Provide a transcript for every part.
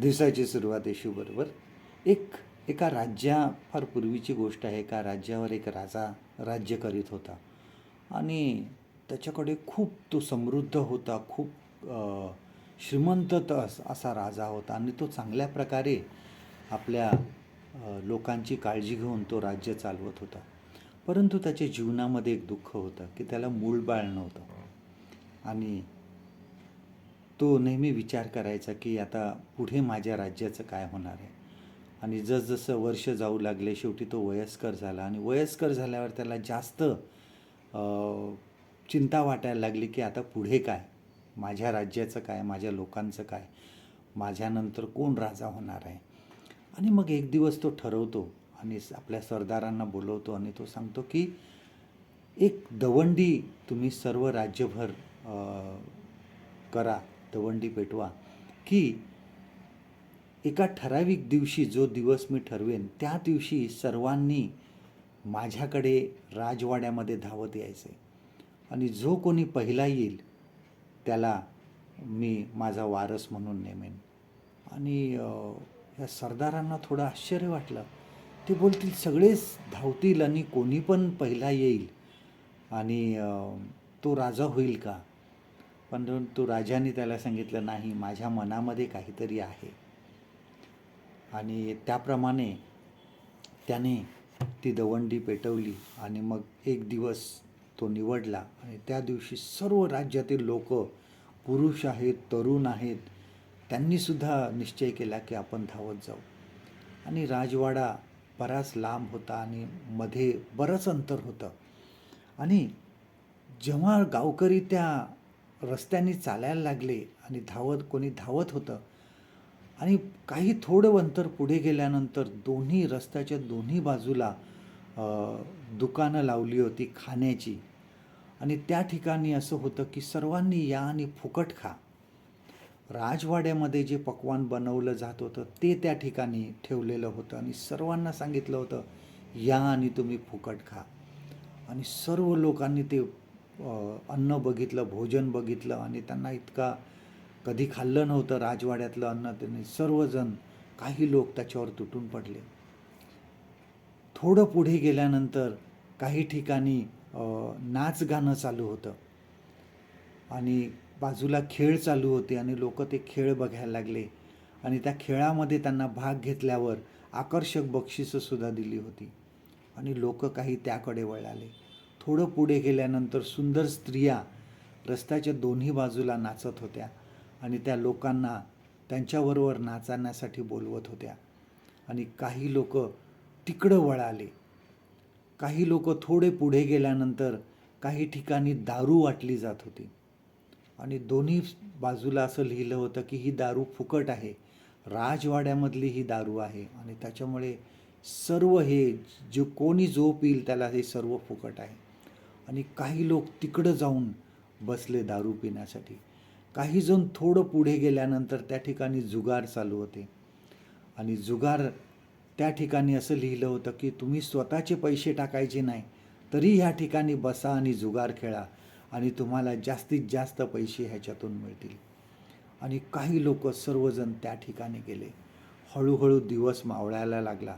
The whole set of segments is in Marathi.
दिवसाची सुरुवात येशूबरोबर एक एका राज्या फार पूर्वीची गोष्ट आहे एका राज्यावर एक राजा राज्य करीत होता. आणि त्याच्याकडे खूप तो समृद्ध होता खूप श्रीमंत असा राजा होता. आणि तो चांगल्या प्रकारे आपल्या लोकांची काळजी घेऊन तो राज्य चालवत होता. परंतु त्याच्या जीवनामध्ये एक दुःख होतं की त्याला मूळबाळ नव्हतं. आणि तो नेहमी विचार करायचा की आता पुढे माझ्या राज्याचं काय होणार आहे? आणि जसजसं वर्ष जाऊ लागले शेवटी तो वयस्कर झाला. आणि वयस्कर झाल्यावर त्याला जास्त चिंता वाटायला लागली की आता पुढे काय? माझ्या राज्याचं काय? माझ्या लोकांचं काय? माझ्यानंतर कोण राजा होणार आहे? आणि मग एक दिवस तो ठरवतो आणि स- आपल्या सरदारांना बोलवतो आणि तो सांगतो की एक दवंडी तुम्ही सर्व राज्यभर करा. दवंडी पेटवा. की एका ठराविक दिवशी जो दिवस मी ठरवेन त्या दिवशी सर्वांनी माझ्याकडे राजवाड्यामध्ये धावत यायचे. आणि जो कोणी पहिला येईल त्याला मी माझा वारस म्हणून नेमेन. आणि या सरदारांना थोडं आश्चर्य वाटलं. ते बोलतील सगळेच धावतील आणि कोणी पण पहिला येईल. आणि तो राजा होईल का? परंतु राजाने त्याला सांगितलं नाही माझ्या मनामध्ये काहीतरी आहे. आणि त्याप्रमाणे त्याने ती दवंडी पेटवली आणि मग एक दिवस तो निवडला. आणि त्या दिवशी सर्व राज्यातील लोक पुरुष आहेत तरुण आहेत त्यांनीसुद्धा निश्चय केला की आपण धावत जाऊ. आणि राजवाडा बराच लांब होता आणि मध्ये बरंच अंतर होतं. आणि जेव्हा गावकरी त्या रस्त्यांनी चालायला लागले आणि धावत कोणी धावत होतं. आणि काही थोडं अंतर पुढे गेल्यानंतर दोन्ही रस्त्याच्या दोन्ही बाजूला दुकानं लावली होती खाण्याची. आणि त्या ठिकाणी असं होतं की सर्वांनी या आणि फुकट खा. राजवाड्यामध्ये जे पक्वान बनवलं जात होतं ते त्या ठिकाणी ठेवलेलं होतं आणि सर्वांना सांगितलं होतं या आणि तुम्ही फुकट खा. आणि सर्व लोकांनी ते अन्न बघितलं भोजन बघितलं आणि त्यांना इतका कधी खाल्लं नव्हतं राजवाड्यातलं अन्न त्यांनी सर्वजण काही लोक त्याच्यावर तुटून पडले. थोडं पुढे गेल्यानंतर काही ठिकाणी नाच गाणं चालू होतं. आणि बाजूला खेळ चालू होते आणि लोक ते खेळ बघायला लागले. आणि त्या खेळामध्ये त्यांना भाग घेतल्यावर आकर्षक बक्षिसंसुद्धा दिली होती. आणि लोक काही त्याकडे वळाले. थोडं पुढे गेल्यानंतर सुंदर स्त्रिया रस्त्याच्या दोन्ही बाजूला नाचत होत्या आणि त्या लोकांना त्यांच्याबरोबर नाचण्यासाठी बोलवत होत्या. आणि काही लोक तिकडं वळाले. काही लोक थोडे पुढे गेल्यानंतर काही ठिकाणी दारू वाटली जात होती. आणि दोन्ही बाजूला असं लिहिलं होतं की ही दारू फुकट आहे. राजवाड्यामधली ही दारू आहे. आणि त्याच्यामुळे सर्व हे जे कोणी जो पिईल त्याला हे सर्व फुकट आहे. आणि काही लोक तिकडं जाऊन बसले दारू पिण्यासाठी. काही जण थोडं पुढे गेल्यानंतर त्या ठिकाणी जुगार चालू होते. आणि जुगार त्या ठिकाणी असं लिहिलं होतं की तुम्ही स्वतःचे पैसे टाकायचे नाही तरी ह्या ठिकाणी बसा आणि जुगार खेळा आणि तुम्हाला जास्तीत जास्त पैसे ह्याच्यातून मिळतील. आणि काही लोक सर्वजण त्या ठिकाणी गेले. हळूहळू दिवस मावळायला लागला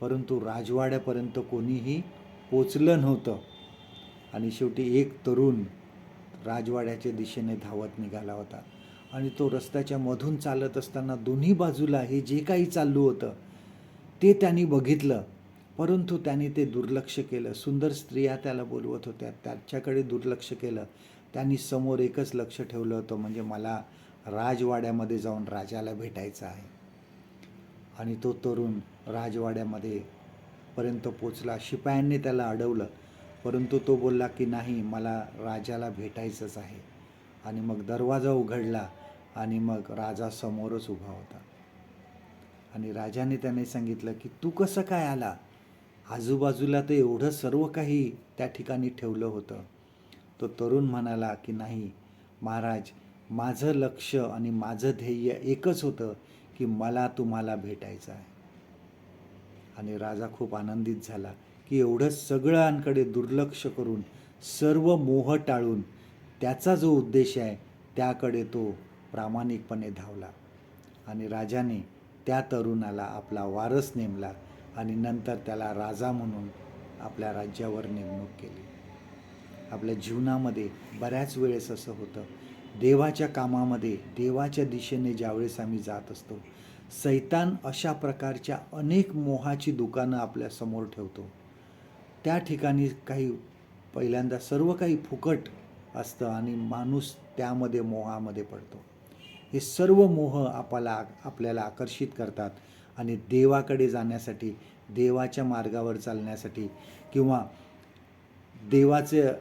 परंतु राजवाड्यापर्यंत कोणीही पोचलं नव्हतं. आणि शेवटी एक तरुण राजवाड्याच्या दिशेने धावत निघाला होता. आणि तो रस्त्याच्या मधून चालत असताना दोन्ही बाजूला हे जे काही चालू होतं ते त्यांनी बघितलं. परंतु त्यांनी ते दुर्लक्ष केलं. सुंदर स्त्रिया त्याला बोलवत होत्या. त्याच्याकडे दुर्लक्ष केलं. त्यांनी समोर एकच लक्ष ठेवलं होतं म्हणजे मला राजवाड्यामध्ये जाऊन राजाला भेटायचं आहे. आणि तो तरुण राजवाड्यामध्ये पर्यंत पोचला. शिपायांनी त्याला अडवलं. परंतु तो बोलला की नाही मला राजाला भेटायचंच आहे. आणि मग दरवाजा उघडला आणि मग राजा समोरच उभा होता. आणि राजाने त्याने सांगितलं की तू कसं काय आला? आजूबाजूला तर एवढं सर्व काही त्या ठिकाणी ठेवलं होतं. तो तरुण म्हणाला की नाही महाराज माझं लक्ष आणि माझं ध्येय एकच होतं की मला तुम्हाला भेटायचं आहे. आणि राजा खूप आनंदित झाला की एवढं सगळ्यांकडे दुर्लक्ष करून सर्व मोह टाळून त्याचा जो उद्देश आहे त्याकडे तो प्रामाणिकपणे धावला. आणि राजाने त्या तरुणाला आपला वारस नेमला आणि नंतर त्याला राजा म्हणून आपल्या राज्यावर नेमणूक केली. आपल्या जीवनामध्ये बऱ्याच वेळेस असं होतं. देवाच्या कामामध्ये देवाच्या दिशेने ज्यावेळेस आम्ही जात असतो सैतान अशा प्रकारच्या अनेक मोहाची दुकानं आपल्यासमोर ठेवतो. त्या ठिकाणी काही पहिल्यांदा सर्व काही फुकट असतं आणि माणूस त्यामध्ये मोहामध्ये पडतो. हे सर्व मोह आपला आपल्याला आकर्षित करतात आणि देवाकडे जाण्यासाठी देवाच्या मार्गावर चालण्यासाठी किंवा देवाचं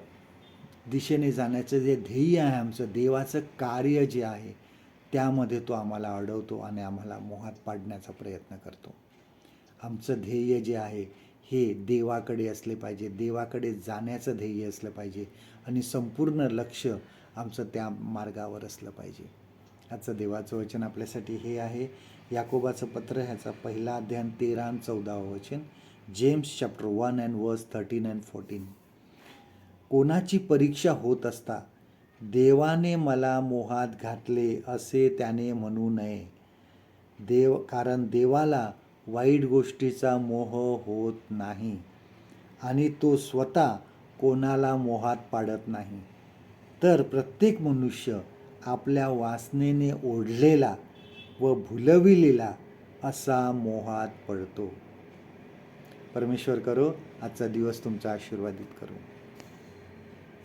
दिशेने जाण्याचं जे ध्येय आहे आमचं देवाचं कार्य जे आहे त्यामध्ये तो आम्हाला अडवतो आणि आम्हाला मोहात पाडण्याचा प्रयत्न करतो. आमचं ध्येय जे आहे हे देवाकडे असले पाहिजे देवाकडे जाण्याचं ध्येय असलं पाहिजे आणि संपूर्ण लक्ष आमचं त्या मार्गावर असलं पाहिजे. आजचं देवाचं वचन आपल्यासाठी हे आहे. याकोबाचं पत्र ह्याचा पहिला अध्ययन तेरा आणि चौदावं वचन. James chapter one and verse thirteen and fourteen. कोणाची परीक्षा होत असता देवाने मला मोहात घातले असे त्याने म्हणू नये. देव कारण देवाला वाईट गोष्टीचा मोह होत नाही आणि तो स्वतः कोणाला मोहात पाडत नाही. तर प्रत्येक मनुष्य आपल्या वासनेने ओढलेला व भुलविलेला असा मोहात पडतो. परमेश्वर करो आजचा दिवस तुमचा आशीर्वादित करू.